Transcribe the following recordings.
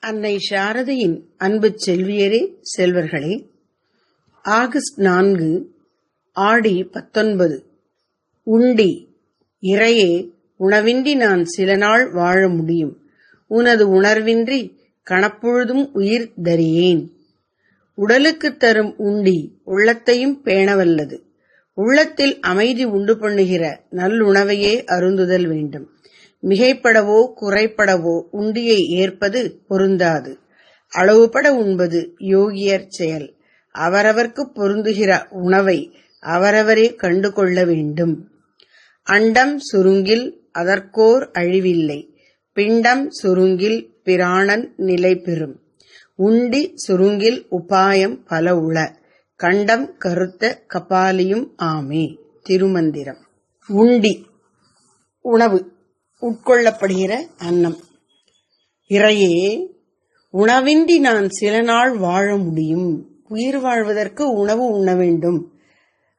அன்னை சாரதையின் அன்பு செல்வியரே செல்வர்களே ஆகஸ்ட் நான்கு ஆடி பத்தொன்பது. உண்டி இறையே உணவின்றி நான் சில நாள் வாழ முடியும். உனது உணர்வின்றி கணப்பொழுதும் உயிர் தரியேன். உடலுக்கு தரும் உண்டி உள்ளத்தையும் பேணவல்லது. உள்ளத்தில் அமைதி உண்டு பண்ணுகிற நல்லுணவையே அருந்துதல் வேண்டும். மிகைப்படவோ குறைப்படவோ உண்டியை ஏற்பது பொருந்தாது. அளவுபட உண்பது யோகியர் செயல். அவரவர்க்கு பொருந்துகிற உணவை அவரவரே கண்டு கொள்ள வேண்டும். அண்டம் சுருங்கில் அதற்கோர் அழிவில்லை. பிண்டம் சுருங்கில் பிராணன் நிலை பெறும். உண்டி சுருங்கில் உபாயம் பல உள. கண்டம் கருத்த கபாலியும் ஆமே. திருமந்திரம். உண்டி. உணவு. உட்கொள்ளப்படுகிற அன்னம். இறையே உணவின்றி நான் சில நாள் வாழ முடியும். உயிர் வாழ்வதற்கு உணவு உண்ண வேண்டும்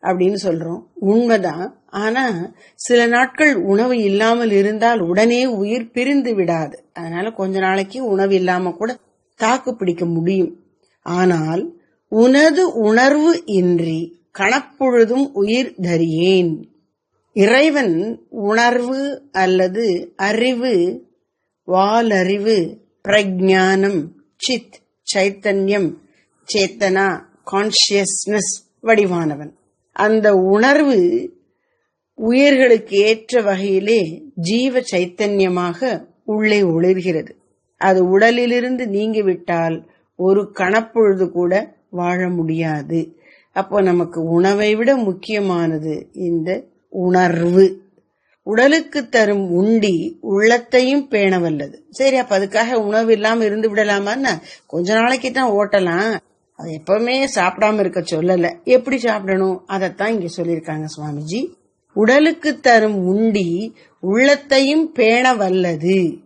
அப்படின்னு சொல்றோம். உண்மைதான். ஆனா சில நாட்கள் உணவு இல்லாமல் இருந்தால் உடனே உயிர் பிரிந்து விடாது. அதனால கொஞ்ச நாளைக்கு உணவு இல்லாம கூட தாக்கு பிடிக்க முடியும். ஆனால் உனது உணர்வு இன்றி கணப்பொழுதும் உயிர் தரியேன் இறைவன் உணர்வு அல்லது அறிவு வாலறிவு பிரஜானம் சித் சைத்தன்யம் சேத்தனா கான்சியஸ்னஸ் வடிவானவன். அந்த உணர்வு உயிர்களுக்கு ஏற்ற வகையிலே ஜீவ சைத்தன்யமாக உள்ளே ஒளிர்கிறது. அது உடலிலிருந்து நீங்கிவிட்டால் ஒரு கணப்பொழுது கூட வாழ முடியாது. அப்போ நமக்கு உணவை விட முக்கியமானது இந்த உணர்வு. உடலுக்கு தரும் உண்டி உள்ளத்தையும் பேண வல்லது சரி அப்ப அதுக்காக உணவு இல்லாம இருந்து விடலாமான்னா கொஞ்ச நாளைக்கு தான் ஓட்டலாம். அது எப்பவுமே சாப்பிடாம இருக்க சொல்லல. எப்படி சாப்பிடணும்? அதைத்தான் இங்க சொல்லியிருக்காங்க சுவாமிஜி. உடலுக்கு தரும் உண்டி உள்ளத்தையும் பேண வல்லது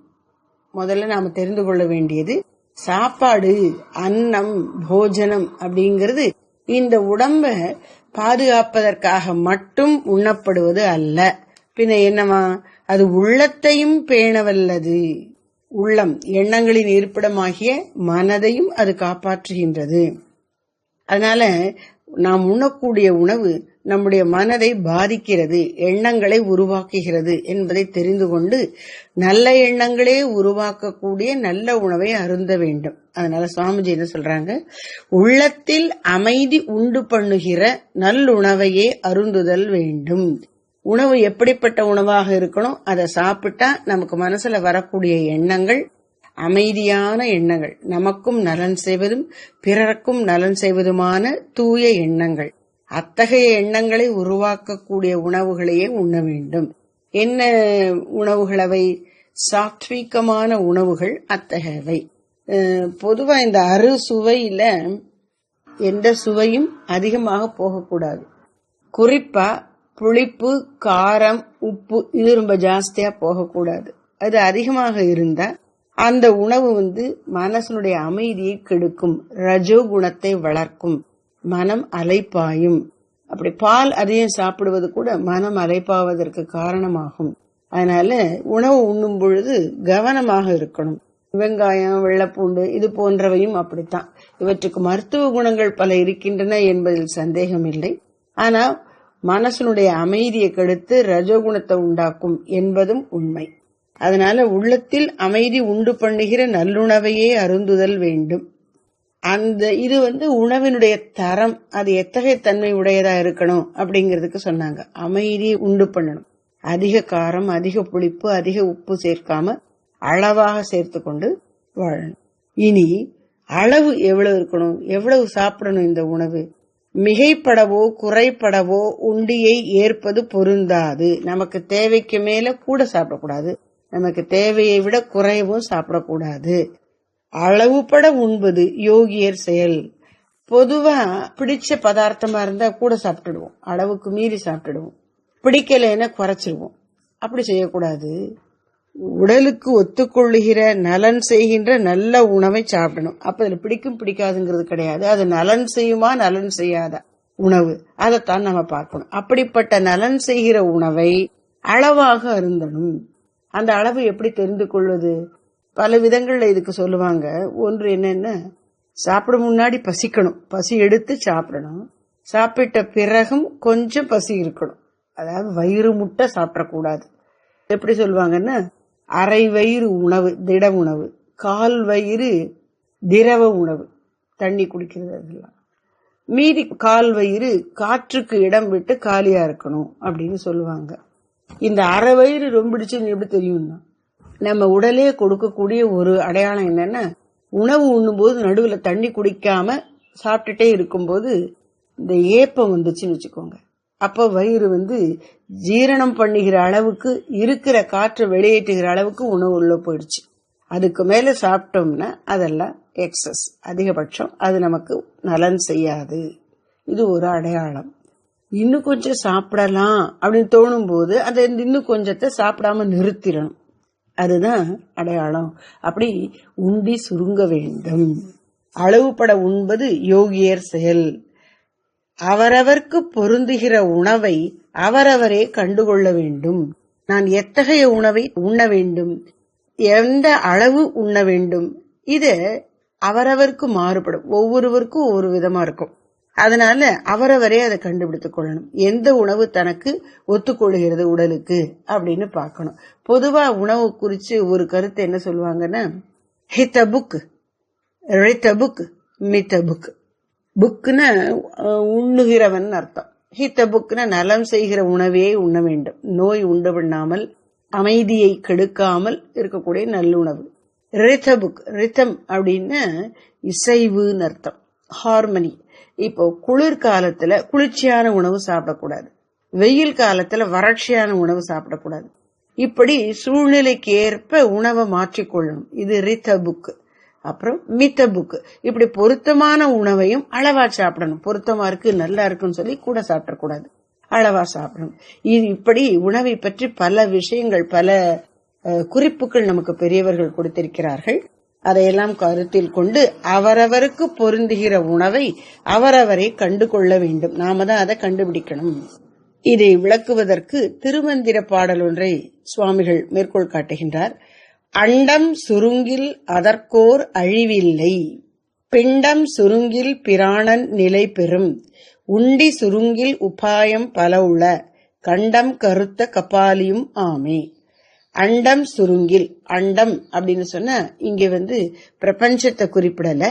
முதல்ல நாம தெரிந்து கொள்ள வேண்டியது சாப்பாடு அன்னம் போஜனம் அப்படிங்கிறது இந்த உடம்ப பாதுகாப்பதற்காக மட்டும் உண்ணப்படுவது அல்ல. பின்ன என்னவா அது உள்ளத்தையும் பேணவல்லது. உள்ளம் எண்ணங்களின் இருப்பிடமாகிய மனதையும் அது காப்பாற்றுகின்றது. அதனால நாம் உண்ணக்கூடிய உணவு நம்முடைய மனதை பாதிக்கிறது எண்ணங்களை உருவாக்குகிறது என்பதை தெரிந்து கொண்டு நல்ல எண்ணங்களே உருவாக்கக்கூடிய நல்ல உணவை அருந்த வேண்டும். அதனால சுவாமிஜி என்ன சொல்றாங்க? உள்ளத்தில் அமைதி உண்டு பண்ணுகிற நல்லுணவையே அருந்துதல் வேண்டும். உணவு எப்படிப்பட்ட உணவாக இருக்கணும்? அதை சாப்பிட்டா நமக்கு மனசுல வரக்கூடிய எண்ணங்கள் அமைதியான எண்ணங்கள் நமக்கும் நலன் செய்வதும் பிறருக்கும் நலன் செய்வதுமான தூய எண்ணங்கள். அத்தகைய எண்ணங்களை உருவாக்கக்கூடிய உணவுகளையே உண்ண வேண்டும். என்ன உணவுகள் அவை? சாத்வீகமான உணவுகள் அத்தகையவை. பொதுவா இந்த அறு சுவையில எந்த சுவையும் அதிகமாக போகக்கூடாது. குறிப்பா புளிப்பு காரம் உப்பு இது ரொம்ப ஜாஸ்தியா போகக்கூடாது. அது அதிகமாக இருந்தா அந்த உணவு வந்து மனசனுடைய அமைதியை கெடுக்கும் ரஜோ குணத்தை வளர்க்கும். மனம் அலைப்பாயும். அப்படி பால் அதிகம் சாப்பிடுவது கூட மனம் அலைப்பாவதற்கு காரணமாகும். அதனால உணவு உண்ணும் பொழுது கவனமாக இருக்கணும். வெங்காயம் வெள்ளப்பூண்டு இது போன்றவையும் அப்படித்தான். இவற்றுக்கு மருத்துவ குணங்கள் பல இருக்கின்றன என்பதில் சந்தேகம் இல்லை ஆனா மனசனுடைய அமைதியை கெடுத்து ரஜோகுணத்தை உண்டாக்கும் என்பதும் உண்மை. அதனால உள்ளத்தில் அமைதி உண்டு பண்ணுகிற நல்லுணவையே அருந்துதல் வேண்டும். அந்த இது வந்து உணவினுடைய தரம் அது எத்தகைய தன்மை உடையதா இருக்கணும் அப்படிங்கிறதுக்கு சொன்னாங்க. அமைதி உண்டு பண்ணணும். அதிக காரம் அதிக புளிப்பு அதிக உப்பு சேர்க்காம அளவாக சேர்த்து கொண்டு வாழணும். இனி அளவு எவ்வளவு இருக்கணும் எவ்வளவு சாப்பிடணும் இந்த உணவு? மிகைப்படவோ குறைப்படவோ உண்டியை ஏற்பது பொருந்தாது. நமக்கு தேவைக்கு மேல கூட சாப்பிடக்கூடாது. நமக்கு தேவையை விட குறைவும் சாப்பிடக்கூடாது. அளவுபட உண்பது யோகியர் செயல். பொதுவா பிடிச்ச பதார்த்தமா இருந்தா கூட சாப்பிட்டுடுவோம். அளவுக்கு மீறி சாப்பிட்டுடுவோம். பிடிக்கலைன்னா குறைச்சிருவோம். அப்படி செய்யக்கூடாது. உடலுக்கு ஒத்துக்கொள்ளுகிற நலன் செய்கின்ற நல்ல உணவை சாப்பிடணும். அப்ப அதுல பிடிக்கும் பிடிக்காதுங்கிறது கிடையாது. அது நலன் செய்யுமா நலன் செய்யாத? உணவு. அதைத்தான் நம்ம பார்க்கணும். அப்படிப்பட்ட நலன் செய்கிற உணவை அளவாக அருந்தணும். அந்த அளவு எப்படி தெரிந்து கொள்வது? பல விதங்கள்ல இதுக்கு சொல்லுவாங்க. ஒன்று என்னென்ன? சாப்பிட முன்னாடி பசிக்கணும். பசி எடுத்து சாப்பிடணும். சாப்பிட்ட பிறகும் கொஞ்சம் பசி இருக்கணும். அதாவது வயிறு முட்டை சாப்பிடக்கூடாது. எப்படி சொல்லுவாங்கன்னா அரை வயிறு உணவு திட உணவு. கால் வயிறு திரவ உணவு. தண்ணி குடிக்கிறது அதெல்லாம். மீதி கால் வயிறு காற்றுக்கு இடம் விட்டு காலியா இருக்கணும் அப்படின்னு சொல்லுவாங்க. இந்த அரை வயிறு ரொம்பிடுச்சுன்னு எப்படி தெரியும்னா நம்ம உடலே கொடுக்கக்கூடிய ஒரு அடையாளம் என்னன்னா உணவு உண்ணும்போது நடுவில் தண்ணி குடிக்காம சாப்பிட்டுட்டே இருக்கும்போது இந்த ஏப்பம் வந்துச்சுன்னு வச்சுக்கோங்க. அப்போ வயிறு வந்து ஜீரணம் பண்ணுகிற அளவுக்கு இருக்கிற காற்றை வெளியேற்றுகிற அளவுக்கு உணவு உள்ள போயிடுச்சு. அதுக்கு மேலே சாப்பிட்டோம்னா அதெல்லாம் எக்ஸஸ் அதிகபட்சம் அது நமக்கு நலன் செய்யாது. இது ஒரு அடையாளம். இன்னும் கொஞ்சம் சாப்பிடலாம் அப்படின்னு தோணும் போது அதை இன்னும் கொஞ்சத்தை சாப்பிடாம நிறுத்திடணும். அதுதான் அடையாளம். அப்படி உண்டி சுருங்க வேண்டும். அளவுபட உண்பது யோகியர் செயல். அவரவர்க்கு பொருந்துகிற உணவை அவரவரே கண்டுகொள்ள வேண்டும். நான் எத்தகைய உணவை உண்ண வேண்டும்? எந்த அளவு உண்ண வேண்டும்? இது அவரவர்க்கு மாறுபடும். ஒவ்வொருவருக்கும் ஒவ்வொரு விதமா இருக்கும். அதனால அவரவரே அதை கண்டுபிடித்துக் கொள்ளணும். எந்த உணவு தனக்கு ஒத்துக்கொள்கிறது உடலுக்கு அப்படின்னு பார்க்கணும். பொதுவா உணவு குறித்து ஒரு கருத்து என்ன சொல்லுவாங்கன்னா ஹித்த புக் ரித்த புக் மித்த புக். புக்குன்னா உண்ணுகிறவன் அர்த்தம். ஹித்த புக்னா நலம் செய்கிற உணவே உண்ண வேண்டும். நோய் உண்டு பண்ணாமல் அமைதியை கெடுக்காமல் இருக்கக்கூடிய நல்லுணவு. ரித்த புக் ரித்தம் அப்படின்னா இசைவுன்னு அர்த்தம். ஹார்மனி இப்போ குளிர்காலத்துல குளிர்ச்சியான உணவு சாப்பிடக்கூடாது. வெயில் காலத்துல வறட்சியான உணவு சாப்பிடக்கூடாது. இப்படி சூழ்நிலைக்கு ஏற்ப உணவை மாற்றிக்கொள்ளணும். இது ரித்த புக் அப்புறம் மித்த புக் இப்படி பொருத்தமான உணவையும் அளவா சாப்பிடணும். பொருத்தமா இருக்கு நல்லா இருக்குன்னு சொல்லி கூட சாப்பிடக்கூடாது. அளவா சாப்பிடணும். இது இப்படி உணவை பற்றி பல விஷயங்கள் பல குறிப்புகள் நமக்கு பெரியவர்கள் கொடுத்திருக்கிறார்கள். அதையெல்லாம் கருத்தில் கொண்டு அவரவருக்கு பொருந்துகிற உணவை அவரவரை கண்டு கொள்ள வேண்டும். நாம தான் அதை கண்டுபிடிக்கணும். இதை விளக்குவதற்கு திருமந்திர பாடல் ஒன்றை சுவாமிகள் மேற்கோள் காட்டுகின்றார். அண்டம் சுருங்கில் அதற்கோர் அழிவில்லை. பிண்டம் சுருங்கில் பிராணன் நிலை பெறும். உண்டி சுருங்கில் உபாயம் பல உள. கண்டம் கருத்த கபாலியும் ஆமே. அண்டம் சுருங்கில் அண்டம் அப்படின்னு சொன்னா இங்க வந்து பிரபஞ்சத்தை குறிப்பிடல.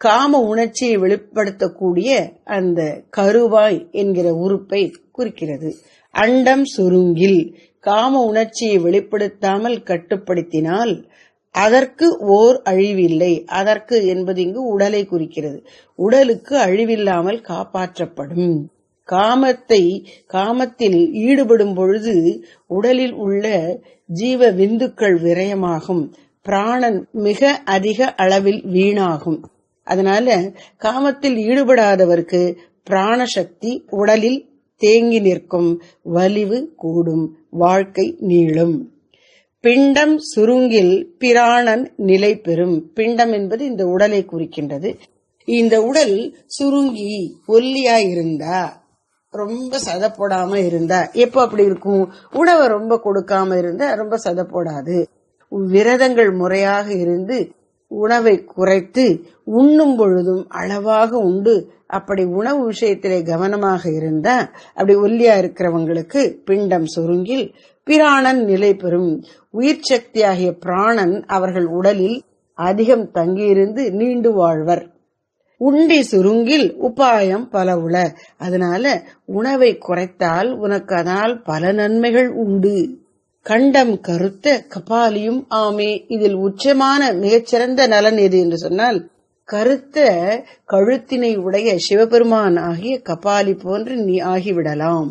காம உணர்ச்சியை வெளிப்படுத்தக்கூடிய அந்த கருவாய் என்கிற உறுப்பை குறிக்கிறது. அண்டம் சுருங்கில் காம உணர்ச்சியை வெளிப்படுத்தாமல் கட்டுப்படுத்தினால் அதற்கு ஓர் அழிவில்லை. அதற்கு என்பது இங்கு உடலை குறிக்கிறது. உடலுக்கு அழிவில்லாமல் காப்பாற்றப்படும். காமத்தை காமத்தில் ஈடுபடும் பொழுது உடலில் உள்ள ஜீவ விந்துக்கள் விரயமாகும். பிராணன் மிக அதிக அளவில் வீணாகும். அதனால காமத்தில் ஈடுபடாதவருக்கு பிராணசக்தி உடலில் தேங்கி நிற்கும். வலிவு கூடும். வாழ்க்கை நீளும். பிண்டம் சுருங்கில் பிராணன் நிலை பெறும். பிண்டம் என்பது இந்த உடலை குறிக்கின்றது. இந்த உடல் சுருங்கி ஒல்லியா இருந்தா ரொம்ப சதை போடாம இருந்தா. எப்ப அப்படி இருக்கும்? உணவை ரொம்ப கொடுக்காம இருந்தா ரொம்ப சதை போடாது. விரதங்கள் முறையாக இருந்து உணவை குறைத்து உண்ணும் பொழுதும் அளவாக உண்டு. அப்படி உணவு விஷயத்திலே கவனமாக இருந்தா அப்படி ஒல்லியா இருக்கிறவங்களுக்கு பிண்டம் சுருங்கில் பிராணன் நிலை பெறும். உயிர் சக்தியாகிய பிராணன் அவர்கள் உடலில் அதிகம் தங்கியிருந்து நீண்டு வாழ்வர். உண்டி சுருங்கில் உபாயம் பல உள அதனால உணவை குறைத்தால் உனக்கு அதனால் பல நன்மைகள் உண்டு. கண்டம் கருத்த கபாலியும் ஆமே. இதில் உச்சமான மிகச்சிறந்த நலன் எது என்று சொன்னால் கருத்த கழுத்தினை உடைய சிவபெருமான் ஆகிய கபாலி போன்று நீ ஆகிவிடலாம்.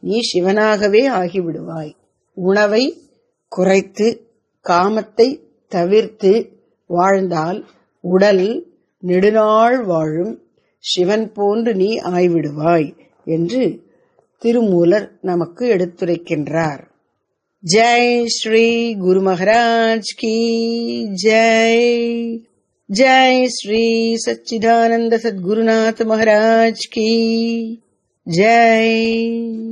நீ சிவனாகவே ஆகிவிடுவாய். உணவை குறைத்து காமத்தை தவிர்த்து வாழ்ந்தால் உடல் நெடுநாள் வாழும் சிவன் போன்று நீ ஆய்விடுவாய் என்று திருமூலர் நமக்கு எடுத்துரைக்கின்றார். ஜெய் ஸ்ரீ குரு மகராஜ் கி ஜெய். ஜெய் ஸ்ரீ சச்சிதானந்த சத்குருநாத் மகராஜ் கி. ஜெய்.